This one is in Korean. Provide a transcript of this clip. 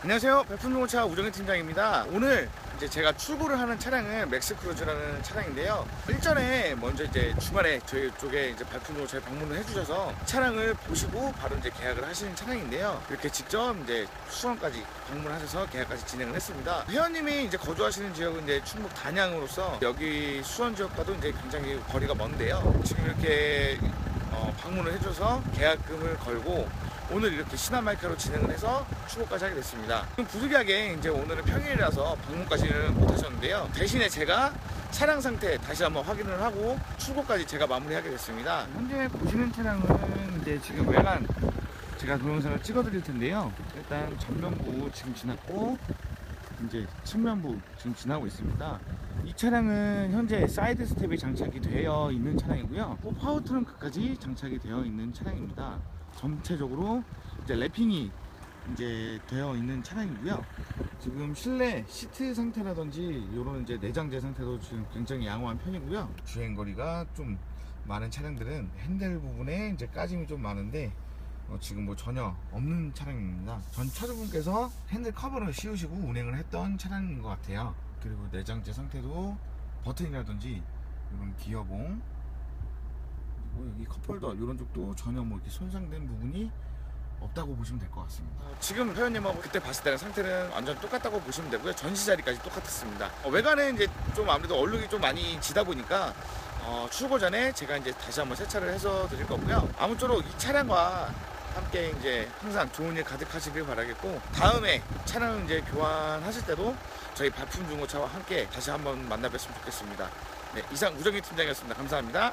안녕하세요. 백fun중고차 우정희 팀장입니다. 오늘 이제 제가 출고를 하는 차량은 맥스크루즈라는 차량인데요. 일전에 먼저 이제 주말에 저희 쪽에 이제 발품중고차에 방문을 해주셔서 차량을 보시고 바로 이제 계약을 하시는 차량인데요. 이렇게 직접 이제 수원까지 방문하셔서 계약까지 진행을 했습니다. 회원님이 이제 거주하시는 지역은 이제 충북 단양으로서 여기 수원 지역과도 이제 굉장히 거리가 먼데요. 지금 이렇게 어, 방문을 해줘서 계약금을 걸고 오늘 이렇게 신한마이카로 진행을 해서 출고까지 하게 됐습니다. 좀 부득이하게 이제 오늘은 평일이라서 방문까지는 못하셨는데요. 대신에 제가 차량 상태 다시 한번 확인을 하고 출고까지 제가 마무리하게 됐습니다. 현재 보시는 차량은 이제 지금 외관 제가 동영상을 찍어드릴 텐데요. 일단 전면부 지금 지났고 이제 측면부 지금 지나고 있습니다. 이 차량은 현재 사이드 스텝이 장착이 되어 있는 차량이고요. 또 파워 트렁크까지 장착이 되어 있는 차량입니다. 전체적으로 이제 랩핑이 이제 되어 있는 차량이고요. 지금 실내 시트 상태라든지 이런 이제 내장재 상태도 지금 굉장히 양호한 편이고요. 주행 거리가 좀 많은 차량들은 핸들 부분에 이제 까짐이 좀 많은데 어, 지금 뭐 전혀 없는 차량입니다. 전 차주분께서 핸들 커버를 씌우시고 운행을 했던 차량인 것 같아요. 그리고 내장재 상태도 버튼이라든지 이런 기어봉 그리고 여기 컵홀더 이런 쪽도 전혀 뭐 이렇게 손상된 부분이 없다고 보시면 될 것 같습니다. 지금 회원님하고 그때 봤을 때는 상태는 완전 똑같다고 보시면 되고요. 전시 자리까지 똑같았습니다. 어, 외관에 이제 좀 아무래도 얼룩이 좀 많이 지다 보니까 어, 출고 전에 제가 이제 다시 한번 세차를 해서 드릴 거고요. 아무쪼록 이 차량과 함께 이제 항상 좋은 일 가득하시길 바라겠고 다음에 차량 이제 교환하실 때도 저희 발품 중고차와 함께 다시 한번 만나 뵀으면 좋겠습니다. 네, 이상 우정희 팀장이었습니다. 감사합니다.